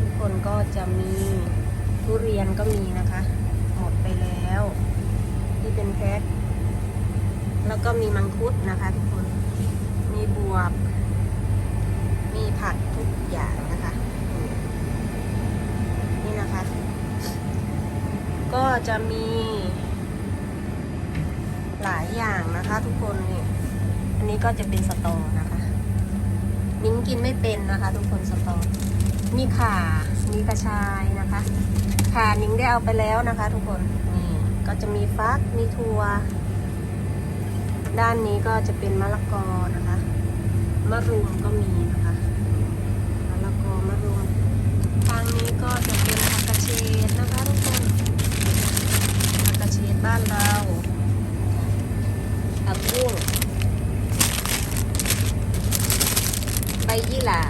ทุกคนก็จะมีทุเรียนก็มีนะคะ หมดไปแล้ว ที่เป็นแพ็คแล้วก็มีมังคุดนะคะทุกคน มีบวบ มีผักทุกอย่างนะคะ นี่นะคะ ก็จะมีหลายอย่างนะคะทุกคนนี่อันนี้ก็จะเป็นสตอนะคะนิ้งกินไม่เป็นนะคะ ทุกคนสตอ มีขามีกระชายนะคะ ข่านิ้งได้เอาไปแล้วนะคะ ทุกคน นี่ก็จะมีฟัก มีทัว ด้านนี้ก็จะเป็นมะละกอนะคะ มะรุมก็มีนะคะ มะละกอมะรุม ทางนี้ก็จะเป็นผักกระเฉดนะคะทุกคนผักกระเฉดบ้านเราผักบุ้งใบยี่หร่า